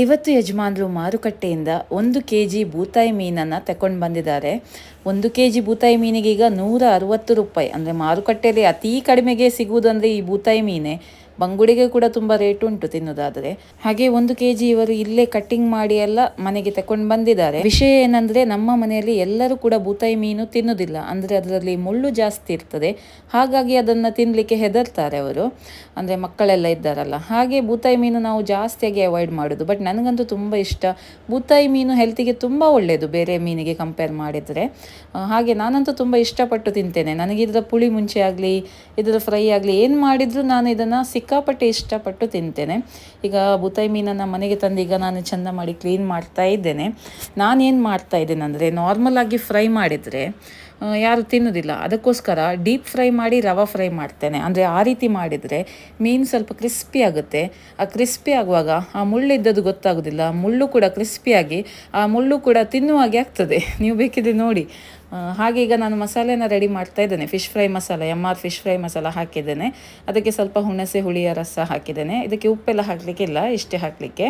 ಇವತ್ತು ಯಜಮಾನರು ಮಾರುಕಟ್ಟೆಯಿಂದ ಒಂದು ಕೆ ಜಿ ಬೂತಾಯಿ ಮೀನನ್ನು ತಗೊಂಡು ಬಂದಿದ್ದಾರೆ. ಒಂದು ಕೆ ಜಿ ಬೂತಾಯಿ ಮೀನಿಗೆ ಈಗ ನೂರ ಅರವತ್ತು ರೂಪಾಯಿ. ಅಂದರೆ ಮಾರುಕಟ್ಟೆಯಲ್ಲಿ ಅತೀ ಕಡಿಮೆಗೆ ಸಿಗುವುದಂದರೆ ಈ ಬೂತಾಯಿ ಮೀನೇ. ಬಂಗುಡಿಗೆ ಕೂಡ ತುಂಬ ರೇಟ್ ಉಂಟು ತಿನ್ನೋದಾದರೆ. ಹಾಗೆ ಒಂದು ಕೆ ಜಿ ಇವರು ಇಲ್ಲೇ ಕಟ್ಟಿಂಗ್ ಮಾಡಿ ಎಲ್ಲ ಮನೆಗೆ ತಕೊಂಡು ಬಂದಿದ್ದಾರೆ. ವಿಷಯ ಏನಂದ್ರೆ ನಮ್ಮ ಮನೆಯಲ್ಲಿ ಎಲ್ಲರೂ ಕೂಡ ಬೂತಾಯಿ ಮೀನು ತಿನ್ನೋದಿಲ್ಲ. ಅಂದ್ರೆ ಅದರಲ್ಲಿ ಮುಳ್ಳು ಜಾಸ್ತಿ ಇರ್ತದೆ. ಹಾಗಾಗಿ ಅದನ್ನ ತಿನ್ನಲಿಕ್ಕೆ ಹೆದರ್ತಾರೆ ಅವರು. ಅಂದ್ರೆ ಮಕ್ಕಳೆಲ್ಲ ಇದ್ದಾರಲ್ಲ. ಹಾಗೆ ಬೂತಾಯಿ ಮೀನು ನಾವು ಜಾಸ್ತಿಯಾಗಿ ಅವಾಯ್ಡ್ ಮಾಡೋದು. ಬಟ್ ನನಗಂತೂ ತುಂಬ ಇಷ್ಟ. ಬೂತಾಯಿ ಮೀನು ಹೆಲ್ತಿಗೆ ತುಂಬ ಒಳ್ಳೆಯದು ಬೇರೆ ಮೀನಿಗೆ ಕಂಪೇರ್ ಮಾಡಿದರೆ. ಹಾಗೆ ನಾನಂತೂ ತುಂಬ ಇಷ್ಟಪಟ್ಟು ತಿಂತೇನೆ. ನನಗೆ ಇದರ ಪುಳಿ ಮುಂಚೆ ಆಗಲಿ ಇದರ ಫ್ರೈ ಆಗಲಿ, ಏನು ಮಾಡಿದರೂ ನಾನು ಇದನ್ನು ಸಿಕ್ಕಾಪಟ್ಟೆ ಇಷ್ಟಪಟ್ಟು ತಿಂತೇನೆ. ಈಗ ಬುತೈ ಮೀನನ್ನು ಮನೆಗೆ ತಂದು ಈಗ ನಾನು ಚೆಂದ ಮಾಡಿ ಕ್ಲೀನ್ ಮಾಡ್ತಾ ಇದ್ದೇನೆ. ನಾನೇನು ಮಾಡ್ತಾ ಇದ್ದೇನೆ ಅಂದರೆ ನಾರ್ಮಲಾಗಿ ಫ್ರೈ ಮಾಡಿದರೆ ಯಾರು ತಿನ್ನೋದಿಲ್ಲ. ಅದಕ್ಕೋಸ್ಕರ ಡೀಪ್ ಫ್ರೈ ಮಾಡಿ ರವಾ ಫ್ರೈ ಮಾಡ್ತೇನೆ. ಅಂದರೆ ಆ ರೀತಿ ಮಾಡಿದರೆ ಮೀನು ಸ್ವಲ್ಪ ಕ್ರಿಸ್ಪಿ ಆಗುತ್ತೆ. ಆ ಕ್ರಿಸ್ಪಿ ಆಗುವಾಗ ಆ ಮುಳ್ಳು ಇದ್ದದ್ದು ಗೊತ್ತಾಗೋದಿಲ್ಲ. ಮುಳ್ಳು ಕೂಡ ಕ್ರಿಸ್ಪಿಯಾಗಿ ಆ ಮುಳ್ಳು ಕೂಡ ತಿನ್ನುವಾಗೆ ಆಗ್ತದೆ. ನೀವು ಬೇಕಿದ್ರೆ ನೋಡಿ. ಹಾಗೆ ಈಗ ನಾನು ಮಸಾಲೆನ ರೆಡಿ ಮಾಡ್ತಾ ಇದ್ದೇನೆ. Fish fry masala M R fish fry masala ಹಾಕಿದ್ದೇನೆ. ಅದಕ್ಕೆ ಸ್ವಲ್ಪ ಹುಣಸೆ, ಹುಳಿಯ ರಸ ಹಾಕಿದ್ದೇನೆ. ಇದಕ್ಕೆ ಉಪ್ಪೆಲ್ಲ ಹಾಕಲಿಕ್ಕಿಲ್ಲ ಇಷ್ಟೇ ಹಾಕಲಿಕ್ಕೆ.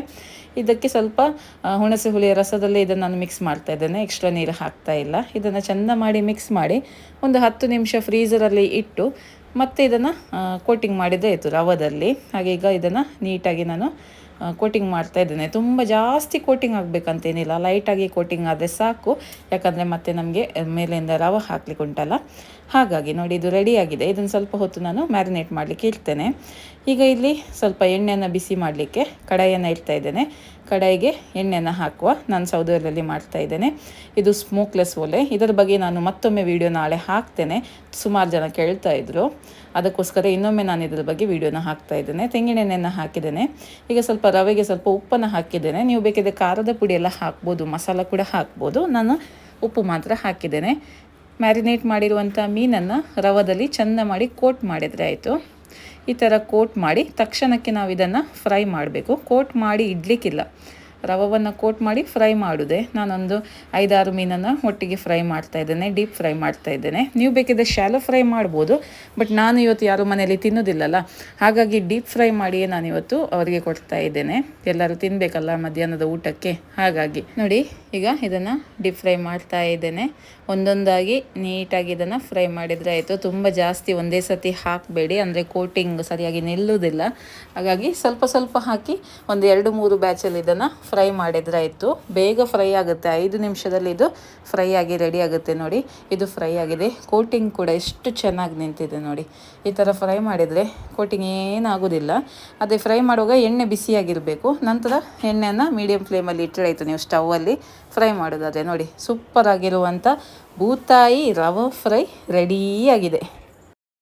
ಇದಕ್ಕೆ ಸ್ವಲ್ಪ ಹುಣಸೆ, ಹುಳಿಯ ರಸದಲ್ಲೇ ಇದನ್ನು ನಾನು ಮಿಕ್ಸ್ ಮಾಡ್ತಾ ಇದ್ದೇನೆ. ಎಕ್ಸ್ಟ್ರಾ ನೀರು ಹಾಕ್ತಾ ಇಲ್ಲ. ಇದನ್ನು ಚೆಂದ ಮಾಡಿ ಮಿಕ್ಸ್ ಮಾಡಿ ಒಂದು ಹತ್ತು ನಿಮಿಷ ಫ್ರೀಸರಲ್ಲಿ ಇಟ್ಟು ಮತ್ತೆ ಇದನ್ನು ಕೋಟಿಂಗ್ ಮಾಡಿದ್ದೇ ಆಯಿತು ರವದಲ್ಲಿ. ಹಾಗೆ ಈಗ ಇದನ್ನು ನೀಟಾಗಿ ನಾನು ಕೋಟಿಂಗ್ ಮಾಡ್ತಾ ಇದ್ದೇನೆ. ತುಂಬ ಜಾಸ್ತಿ ಕೋಟಿಂಗ್ ಆಗಬೇಕಂತೇನಿಲ್ಲ ಲೈಟಾಗಿ ಕೋಟಿಂಗ್ ಆದರೆ ಸಾಕು. ಯಾಕಂದರೆ ಮತ್ತೆ ನಮಗೆ ಮೇಲಿಂದ ರವ ಹಾಕ್ಲಿಕ್ಕೆ ಉಂಟಲ್ಲ. ಹಾಗಾಗಿ ನೋಡಿ, ಇದು ರೆಡಿಯಾಗಿದೆ ಇದನ್ನು ಸ್ವಲ್ಪ ಹೊತ್ತು ನಾನು ಮ್ಯಾರಿನೇಟ್ ಮಾಡಲಿಕ್ಕೆ ಇಡ್ತೇನೆ. ಈಗ ಇಲ್ಲಿ ಸ್ವಲ್ಪ ಎಣ್ಣೆಯನ್ನು ಬಿಸಿ ಮಾಡಲಿಕ್ಕೆ ಕಡಾಯಿಯನ್ನು ಇಡ್ತಾ ಇದ್ದೇನೆ. ಕಡಾಯಿಗೆ ಎಣ್ಣೆಯನ್ನು ಹಾಕುವ ನಾನು ಸೌದೆಯಲ್ಲಿ ಮಾಡ್ತಾ ಇದ್ದೇನೆ. ಇದು ಸ್ಮೋಕ್ಲೆಸ್ ಒಲೆ. ಇದರ ಬಗ್ಗೆ ನಾನು ಮತ್ತೊಮ್ಮೆ ವಿಡಿಯೋ ನಾಳೆ ಹಾಕ್ತೇನೆ. ಸುಮಾರು ಜನ ಕೇಳ್ತಾ ಇದ್ರು. ಅದಕ್ಕೋಸ್ಕರ ಇನ್ನೊಮ್ಮೆ ನಾನು ಇದರ ಬಗ್ಗೆ ವಿಡಿಯೋನ ಹಾಕ್ತಾ ಇದ್ದೇನೆ. ತೆಂಗಿನೆಣ್ಣೆಯನ್ನು ಹಾಕಿದ್ದೇನೆ. ಈಗ ಸ್ವಲ್ಪ ರವೆಗೆ ಸ್ವಲ್ಪ ಉಪ್ಪನ್ನು ಹಾಕಿದ್ದೇನೆ. ನೀವು ಬೇಕಿದ್ರೆ ಖಾರದ ಪುಡಿ ಎಲ್ಲ ಹಾಕ್ಬೋದು, ಮಸಾಲ ಕೂಡ ಹಾಕ್ಬೋದು. ನಾನು ಉಪ್ಪು ಮಾತ್ರ ಹಾಕಿದ್ದೇನೆ. ಮ್ಯಾರಿನೇಟ್ ಮಾಡಿರುವಂಥ ಮೀನನ್ನು ರವದಲ್ಲಿ ಚೆಂದ ಮಾಡಿ ಕೋಟ್ ಮಾಡಿದರೆ ಆಯಿತು. ಈ ಥರ ಕೋಟ್ ಮಾಡಿ ತಕ್ಷಣಕ್ಕೆ ನಾವು ಇದನ್ನು ಫ್ರೈ ಮಾಡಬೇಕು. ಕೋಟ್ ಮಾಡಿ ಇಡ್ಲಿಕ್ಕಿಲ್ಲ. ರವವನ್ನು ಕೋಟ್ ಮಾಡಿ ಫ್ರೈ ಮಾಡಿದೆ. ನಾನೊಂದು ಐದಾರು ಮೀನನ್ನು ಒಟ್ಟಿಗೆ ಫ್ರೈ ಮಾಡ್ತಾ ಇದ್ದೇನೆ, ಡೀಪ್ ಫ್ರೈ ಮಾಡ್ತಾ ಇದ್ದೇನೆ. ನೀವು ಬೇಕಿದ್ದರೆ ಶಾಲೋ ಫ್ರೈ ಮಾಡ್ಬೋದು, ಬಟ್ ನಾನು ಇವತ್ತು ಯಾರೂ ಮನೆಯಲ್ಲಿ ತಿನ್ನೋದಿಲ್ಲಲ್ಲ, ಹಾಗಾಗಿ ಡೀಪ್ ಫ್ರೈ ಮಾಡಿಯೇ ನಾನು ಇವತ್ತು ಅವರಿಗೆ ಕೊಡ್ತಾ ಇದ್ದೇನೆ. ಎಲ್ಲರೂ ತಿನ್ನಬೇಕಲ್ಲ ಮಧ್ಯಾಹ್ನದ ಊಟಕ್ಕೆ, ಹಾಗಾಗಿ. ನೋಡಿ, ಈಗ ಇದನ್ನು ಡೀಪ್ ಫ್ರೈ ಮಾಡ್ತಾ ಇದ್ದೇನೆ. ಒಂದೊಂದಾಗಿ ನೀಟಾಗಿ ಇದನ್ನು ಫ್ರೈ ಮಾಡಿದರೆ ಆಯಿತು. ತುಂಬ ಜಾಸ್ತಿ ಒಂದೇ ಸತಿ ಹಾಕಬೇಡಿ, ಅಂದರೆ ಕೋಟಿಂಗ್ ಸರಿಯಾಗಿ ನಿಲ್ಲುವುದಿಲ್ಲ ಹಾಗಾಗಿ ಸ್ವಲ್ಪ ಸ್ವಲ್ಪ ಹಾಕಿ ಒಂದು ಎರಡು ಮೂರು ಬ್ಯಾಚಲ್ಲಿ ಇದನ್ನು ಫ್ರೈ ಮಾಡಿದ್ರೆ ಆಯಿತು ಬೇಗ ಫ್ರೈ ಆಗುತ್ತೆ. ಐದು ನಿಮಿಷದಲ್ಲಿ ಇದು ಫ್ರೈ ಆಗಿ ರೆಡಿ ಆಗುತ್ತೆ ನೋಡಿ. ಇದು ಫ್ರೈ ಆಗಿದೆ. ಕೋಟಿಂಗ್ ಕೂಡ ಎಷ್ಟು ಚೆನ್ನಾಗಿ ನಿಂತಿದೆ ನೋಡಿ. ಈ ಥರ ಫ್ರೈ ಮಾಡಿದರೆ ಕೋಟಿಂಗ್ ಏನಾಗೋದಿಲ್ಲ ಅದೇ ಫ್ರೈ ಮಾಡುವಾಗ ಎಣ್ಣೆ ಬಿಸಿಯಾಗಿರಬೇಕು ನಂತರ ಎಣ್ಣೆಯನ್ನು ಮೀಡಿಯಮ್ ಫ್ಲೇಮಲ್ಲಿ ಇಟ್ಟರೆ ಆಯಿತು ನೀವು ಸ್ಟವಲ್ಲಿ ಫ್ರೈ ಮಾಡೋದಾದರೆ ನೋಡಿ. ಸೂಪರ್ ಆಗಿರುವಂಥ ಬೂತಾಯಿ ರವೆ ಫ್ರೈ ರೆಡಿಯಾಗಿದೆ